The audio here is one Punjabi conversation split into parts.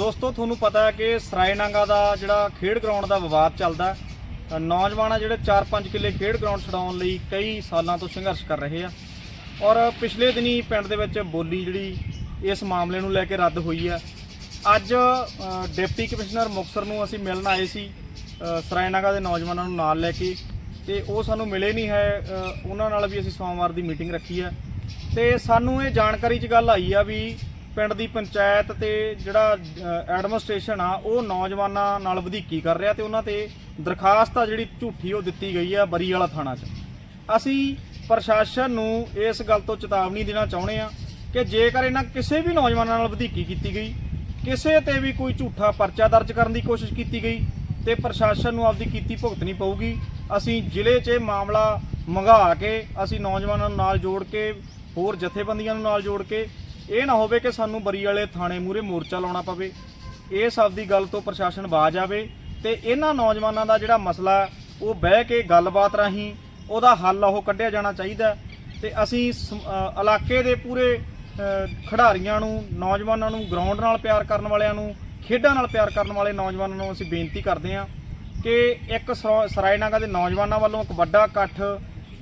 ਦੋਸਤੋ, ਤੁਹਾਨੂੰ ਪਤਾ ਹੈ ਕਿ ਸਰਾਇਨਾਗਾ ਦਾ ਜਿਹੜਾ ਖੇਡ ਗਰਾਊਂਡ ਦਾ ਵਿਵਾਦ ਚੱਲਦਾ ਹੈ। ਨੌਜਵਾਨ ਆ ਜਿਹੜੇ 4-5 ਕਿੱਲੇ ਖੇਡ ਗਰਾਊਂਡ ਛਡਾਉਣ ਲਈ ਕਈ ਸਾਲਾਂ ਤੋਂ ਸੰਘਰਸ਼ ਕਰ ਰਹੇ ਆ। ਔਰ ਪਿਛਲੇ ਦਿਨੀ ਪਿੰਡ ਦੇ ਵਿੱਚ ਬੋਲੀ ਜਿਹੜੀ ਇਸ ਮਾਮਲੇ ਨੂੰ ਲੈ ਕੇ ਰੱਦ ਹੋਈ ਹੈ। ਅੱਜ ਡਿਪਟੀ ਕਮਿਸ਼ਨਰ ਮੁਕਤਸਰ ਨੂੰ ਅਸੀਂ ਮਿਲਣ ਆਏ ਸੀ ਸਰਾਇਨਾਗਾ ਦੇ ਨੌਜਵਾਨਾਂ ਨੂੰ ਨਾਲ ਲੈ ਕੇ। ਤੇ ਉਹ ਸਾਨੂੰ ਮਿਲੇ ਨਹੀਂ ਹੈ ਉਹਨਾਂ ਨਾਲ ਵੀ ਅਸੀਂ ਸੋਮਵਾਰ ਦੀ ਮੀਟਿੰਗ ਰੱਖੀ ਹੈ। ਤੇ ਸਾਨੂੰ ਇਹ ਜਾਣਕਾਰੀ 'ਚ ਗੱਲ ਆਈ ਆ ਵੀ ਪਿੰਡ ਦੀ ਪੰਚਾਇਤ ਤੇ ਜਿਹੜਾ ਐਡਮਿਨਿਸਟ੍ਰੇਸ਼ਨ ਆ, ਉਹ ਨੌਜਵਾਨਾਂ ਨਾਲ ਵਧੀਕੀ ਕਰ ਰਿਹਾ ਤੇ ਉਹਨਾਂ ਤੇ ਦਰਖਾਸਤ ਆ ਜਿਹੜੀ ਝੂਠੀ ਉਹ ਦਿੱਤੀ ਗਈ ਆ ਬਰੀ ਵਾਲਾ ਥਾਣਾ 'ਚ। ਅਸੀਂ ਪ੍ਰਸ਼ਾਸਨ ਨੂੰ ਇਸ ਗੱਲ ਤੋਂ ਚੇਤਾਵਨੀ ਦੇਣਾ ਚਾਹੁੰਦੇ ਆ ਕਿ ਜੇਕਰ ਇਹਨਾਂ ਕਿਸੇ ਵੀ ਨੌਜਵਾਨਾਂ ਨਾਲ ਵਧੀਕੀ ਕੀਤੀ ਗਈ, ਕਿਸੇ ਤੇ ਵੀ ਕੋਈ ਝੂਠਾ ਪਰਚਾ ਦਰਜ ਕਰਨ ਦੀ ਕੋਸ਼ਿਸ਼ ਕੀਤੀ ਗਈ ਤੇ ਪ੍ਰਸ਼ਾਸਨ ਨੂੰ ਆਪਦੀ ਕੀਤੀ ਭੁਗਤਣੀ ਪਊਗੀ, ਅਸੀਂ ਜ਼ਿਲ੍ਹੇ 'ਚ ਇਹ ਮਾਮਲਾ ਮੰਗਾ ਕੇ ਅਸੀਂ ਨੌਜਵਾਨਾਂ ਨੂੰ ਨਾਲ ਜੋੜ ਕੇ, ਹੋਰ ਜਥੇਬੰਦੀਆਂ ਨੂੰ ਨਾਲ ਜੋੜ ਕੇ ਇਹ ਨਾ ਹੋਵੇ ਕਿ ਸਾਨੂੰ ਬਰੀ ਵਾਲੇ ਥਾਣੇ ਮੂਰੇ ਮੋਰਚਾ ਲਾਉਣਾ ਪਵੇ। ਇਹ ਸਭ ਦੀ ਗੱਲ ਤੋਂ ਪ੍ਰਸ਼ਾਸਨ ਬਾਜ ਆਵੇ ਤੇ ਇਹਨਾਂ ਨੌਜਵਾਨਾਂ ਦਾ ਜਿਹੜਾ ਮਸਲਾ, ਉਹ ਬਹਿ ਕੇ ਗੱਲਬਾਤ ਰਾਹੀਂ ਉਹਦਾ ਹੱਲ ਉਹ ਕੱਢਿਆ ਜਾਣਾ ਚਾਹੀਦਾ ਹੈ ਤੇ ਅਸੀਂ ਸ- ਇਲਾਕੇ ਦੇ ਪੂਰੇ ਖਿਡਾਰੀਆਂ ਨੂੰ, ਨੌਜਵਾਨਾਂ ਨੂੰ ਗਰਾਊਂਡ ਨਾਲ ਪਿਆਰ ਕਰਨ ਵਾਲਿਆਂ ਨੂੰ, ਖੇਡਾਂ ਨਾਲ ਪਿਆਰ ਕਰਨ ਵਾਲੇ ਨੌਜਵਾਨਾਂ ਨੂੰ ਅਸੀਂ ਬੇਨਤੀ ਕਰਦੇ ਹਾਂ ਕਿ ਇੱਕ ਸਰਾ- ਸਰਾਇਨਾਗਾ ਦੇ ਨੌਜਵਾਨਾਂ ਵੱਲੋਂ ਇੱਕ ਵੱਡਾ ਇਕੱਠ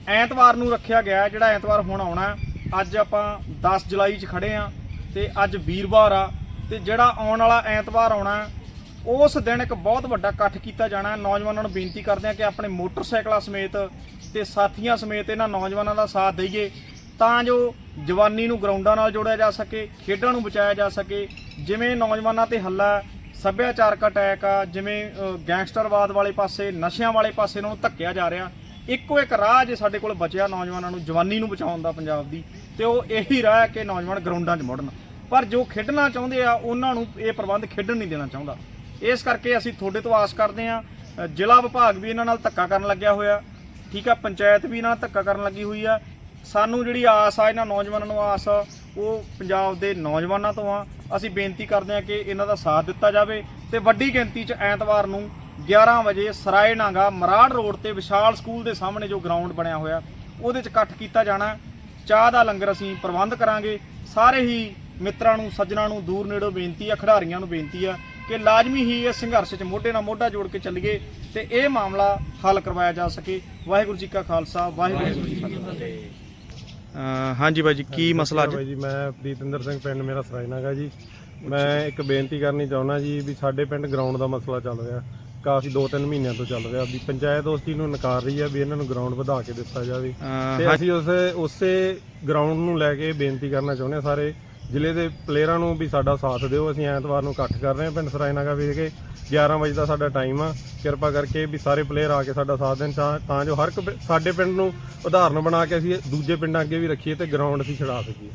ਐਤਵਾਰ ਨੂੰ ਰੱਖਿਆ ਗਿਆ ਜਿਹੜਾ ਐਤਵਾਰ ਹੁਣ ਆਉਣਾ ਅੱਜ ਆਪਾਂ 10 ਜੁਲਾਈ 'ਚ ਖੜੇ ਆ ਤੇ ਅੱਜ ਵੀਰਵਾਰ ਆ ਤੇ ਜਿਹੜਾ ਆਉਣ ਵਾਲਾ ਐਤਵਾਰ ਆਉਣਾ, ਉਸ ਦਿਨ ਇੱਕ ਬਹੁਤ ਵੱਡਾ ਇਕੱਠ ਕੀਤਾ ਜਾਣਾ। ਨੌਜਵਾਨਾਂ ਨੂੰ ਬੇਨਤੀ ਕਰਦੇ ਆ ਕਿ ਆਪਣੇ ਮੋਟਰਸਾਈਕਲਾਂ ਸਮੇਤ ਤੇ ਸਾਥੀਆਂ ਸਮੇਤ ਇਹਨਾਂ ਨੌਜਵਾਨਾਂ ਦਾ ਸਾਥ ਦਈਏ, ਤਾਂ ਜੋ ਜਵਾਨੀ ਨੂੰ ਗਰਾਊਂਡਾਂ ਨਾਲ ਜੋੜਿਆ ਜਾ ਸਕੇ, ਖੇਡਾਂ ਨੂੰ ਬਚਾਇਆ ਜਾ ਸਕੇ। ਜਿਵੇਂ ਨੌਜਵਾਨਾਂ ਤੇ ਹੱਲਾ, ਸੱਭਿਆਚਾਰਕ ਅਟੈਕ ਆ, ਜਿਵੇਂ ਗੈਂਗਸਟਰਵਾਦ ਵਾਲੇ ਪਾਸੇ, ਨਸ਼ਿਆਂ ਵਾਲੇ ਪਾਸੇ ਨੂੰ ਧੱਕਿਆ ਜਾ ਰਿਹਾ। ਇੱਕੋ ਇੱਕ ਰਾਹ ਜੇ ਸਾਡੇ ਕੋਲ ਬਚਿਆ ਨੌਜਵਾਨਾਂ ਨੂੰ ਜਵਾਨੀ ਨੂੰ ਬਚਾਉਣ ਦਾ ਪੰਜਾਬ ਦੀ ਤੇ ਉਹ ਇਹੀ ਰਾਹ ਹੈ ਕਿ ਨੌਜਵਾਨ ਗਰਾਊਂਡਾਂ 'ਚ ਮੁੜਨ। ਪਰ ਜੋ ਖੇਡਣਾ ਚਾਹੁੰਦੇ ਆ ਉਹਨਾਂ ਨੂੰ ਇਹ ਪ੍ਰਬੰਧ ਖੇਡਣ ਨਹੀਂ ਦੇਣਾ ਚਾਹੁੰਦਾ। ਇਸ ਕਰਕੇ ਅਸੀਂ ਤੁਹਾਡੇ ਤੋਂ ਆਸ ਕਰਦੇ ਆ ਜ਼ਿਲ੍ਹਾ ਵਿਭਾਗ ਵੀ ਇਹਨਾਂ ਨਾਲ ਧੱਕਾ ਕਰਨ ਲੱਗਿਆ ਹੋਇਆ ਠੀਕ ਆ ਪੰਚਾਇਤ ਵੀ ਇਹਨਾਂ ਨਾਲ ਧੱਕਾ ਕਰਨ ਲੱਗੀ ਹੋਈ ਆ। ਸਾਨੂੰ ਜਿਹੜੀ ਆਸ ਆ ਇਹਨਾਂ ਨੌਜਵਾਨਾਂ ਨੂੰ ਆਸ ਆ, ਉਹ ਪੰਜਾਬ ਦੇ ਨੌਜਵਾਨਾਂ ਤੋਂ ਆ। ਅਸੀਂ ਬੇਨਤੀ ਕਰਦੇ ਆ ਕਿ ਇਹਨਾਂ ਦਾ ਸਾਥ ਦਿੱਤਾ ਜਾਵੇ ਤੇ ਵੱਡੀ ਗਿਣਤੀ 'ਚ ਐਤਵਾਰ ਨੂੰ 11 ਵਜੇ ਸਰਾਏ ਨਾਗਾ ਮਰਾੜ ਰੋਡ ਤੇ ਵਿਸ਼ਾਲ ਸਕੂਲ ਦੇ ਸਾਹਮਣੇ ਜੋ ਗਰਾਊਂਡ ਬਣਿਆ ਹੋਇਆ ਉਹਦੇ 'ਚ ਇਕੱਠ ਕੀਤਾ ਜਾਣਾ। ਚਾਹ ਦਾ ਲੰਗਰ ਅਸੀਂ ਪ੍ਰਬੰਧ ਕਰਾਂਗੇ। ਸਾਰੇ ਹੀ ਮਿੱਤਰਾਂ ਨੂੰ ਸੱਜਣਾਂ ਨੂੰ ਦੂਰ ਨੇੜੋਂ ਬੇਨਤੀ ਆ ਖਿਡਾਰੀਆਂ ਨੂੰ ਬੇਨਤੀ ਆ ਕਿ ਲਾਜ਼ਮੀ ਹੀ ਇਸ ਸੰਘਰਸ਼ 'ਚ ਮੋਢੇ ਨਾਲ ਮੋਢਾ ਜੋੜ ਕੇ ਚੱਲੀਏ ਤੇ ਇਹ ਮਾਮਲਾ ਹੱਲ ਕਰਵਾਇਆ ਜਾ ਸਕੇ। ਵਾਹਿਗੁਰੂ ਜੀ ਕਾ ਖਾਲਸਾ ਵਾਹਿਗੁਰੂ ਜੀ ਕੀ ਫਤਿਹ। ਹਾਂਜੀ ਬਾਈ ਜੀ ਕੀ ਮਸਲਾ ਬਾਈ ਜੀ ਮੈਂ ਪ੍ਰੀਤਿੰਦਰ ਸਿੰਘ ਪਿੰਡ ਮੇਰਾ ਸਰਾਇਨਾਗਾ ਜੀ। ਮੈਂ ਇੱਕ ਬੇਨਤੀ ਕਰਨੀ ਚਾਹੁੰਦਾ ਜੀ ਵੀ ਸਾਡੇ ਪਿੰਡ ਗਰਾਊਂਡ ਦਾ ਮਸਲਾ ਚੱਲ ਰਿਹਾ। ਕਾਫੀ 2-3 ਮਹੀਨਿਆਂ ਤੋਂ ਚੱਲ ਰਿਹਾ ਵੀ ਪੰਚਾਇਤ ਉਸ ਚੀਜ਼ ਨੂੰ ਨਕਾਰ ਰਹੀ ਹੈ ਵੀ ਇਹਨਾਂ ਨੂੰ ਗਰਾਊਂਡ ਵਧਾ ਕੇ ਦਿੱਤਾ ਜਾਵੇ। ਤੇ ਅਸੀਂ ਉਸੇ ਉਸੇ ਗਰਾਊਂਡ ਨੂੰ ਲੈ ਕੇ ਬੇਨਤੀ ਕਰਨਾ ਚਾਹੁੰਦੇ ਹਾਂ ਸਾਰੇ। ਜ਼ਿਲ੍ਹੇ ਦੇ ਪਲੇਅਰਾਂ ਨੂੰ ਵੀ ਸਾਡਾ ਸਾਥ ਦਿਓ। ਅਸੀਂ ਐਤਵਾਰ ਨੂੰ ਇਕੱਠ ਕਰ ਰਹੇ ਹਾਂ ਪਿੰਡ ਸਰਾਇਨਾਗਾ ਵਿਖੇ 11 ਵਜੇ ਦਾ ਸਾਡਾ ਟਾਈਮ ਆ। ਕਿਰਪਾ ਕਰਕੇ ਵੀ ਸਾਰੇ ਪਲੇਅਰ ਆ ਕੇ ਸਾਡਾ ਸਾਥ ਦੇਣ ਤਾਂ ਤਾਂ ਜੋ ਹਰ ਇੱਕ ਸਾਡੇ ਪਿੰਡ ਨੂੰ ਉਦਾਹਰਨ ਬਣਾ ਕੇ ਅਸੀਂ ਦੂਜੇ ਪਿੰਡਾਂ ਅੱਗੇ ਵੀ ਰੱਖੀਏ ਤੇ ਗਰਾਊਂਡ ਅਸੀਂ ਛਡਾ ਸਕੀਏ।